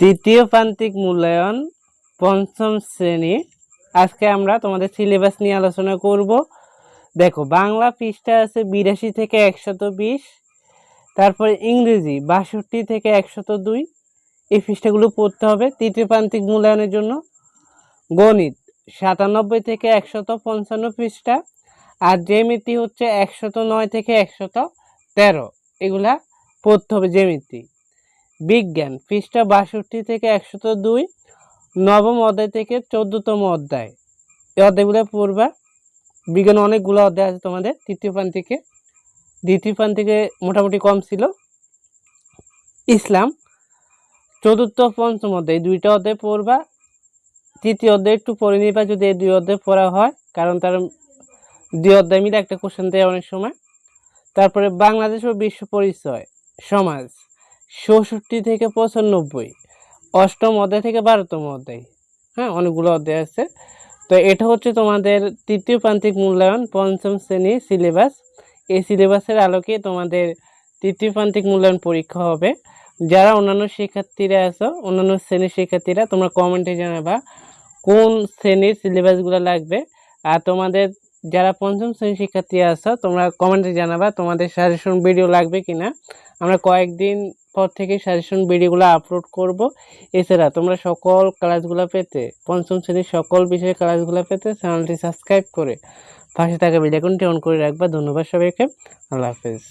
তৃতীয় প্রান্তিক মূল্যায়ন পঞ্চম শ্রেণি। আজকে আমরা তোমাদের সিলেবাস নিয়ে আলোচনা করব। দেখো, বাংলা পৃষ্ঠা আছে বিরাশি থেকে একশত বিশ, তারপরে ইংরেজি বাষট্টি থেকে একশত দুই। এই পৃষ্ঠাগুলো পড়তে হবে তৃতীয় প্রান্তিক মূল্যায়নের জন্য। গণিত সাতানব্বই থেকে একশত পঞ্চান্ন পৃষ্ঠা আর জ্যামিতি হচ্ছে একশত নয় থেকে একশত তেরো। এগুলা পড়তে হবে জ্যামিতি। বিজ্ঞান, পৃষ্ঠা বাষট্টি থেকে একশত দুই, নবম অধ্যায় থেকে চোদ্দতম অধ্যায়। এই অধ্যায়গুলো পড়বা বিজ্ঞান অনেকগুলো অধ্যায় আছে তোমাদের। তৃতীয় থেকে, দ্বিতীয় থেকে মোটামুটি কম ছিল। ইসলাম, চতুর্থ, পঞ্চম অধ্যায় দুইটা অধ্যায় পড়বা। তৃতীয় অধ্যায় একটু পড়ে নিবা যদি এই দুই অধ্যায় পড়া হয়, কারণ তার দুই অধ্যায় মিলে একটা কোশ্চেন দেয় অনেক সময়। তারপরে বাংলাদেশ ও বিশ্ব পরিচয়, সমাজ। চৌষট্টি থেকে পঁচানব্বই। অষ্টম অধ্যায় থেকে বারোতম অধ্যায়। হ্যাঁ অনেকগুলো অধ্যায় আছে। তো এটা হচ্ছে তোমাদের তৃতীয় প্রান্তিক মূল্যায়ন, পঞ্চম শ্রেণি সিলেবাস। এই সিলেবাসের আলোকে তোমাদের তৃতীয় প্রান্তিক মূল্যায়ন পরীক্ষা হবে। যারা অন্যান্য শিক্ষার্থীরা আছো, অন্যান্য শ্রেণির শিক্ষার্থীরা, তোমরা কমেন্টে জানাবা কোন শ্রেণির সিলেবাসগুলো লাগবে। আর তোমাদের যারা পঞ্চম শ্রেণির শিক্ষার্থী আছো, তোমরা কমেন্টে জানাবা তোমাদের সাজেশন ভিডিও লাগবে কিনা। আমরা কয়েকদিন পর থেকে সাজেশন ভিডিওগুলো আপলোড করব। এছাড়া তোমরা সকল ক্লাসগুলো পেতে, পঞ্চম শ্রেণির সকল বিষয়ের ক্লাসগুলো পেতে চ্যানেলটি সাবস্ক্রাইব করে পাশে থাকা বেলাইকনটি অন করে রাখবা। ধন্যবাদ সবাইকে। আল্লাহ হাফেজ।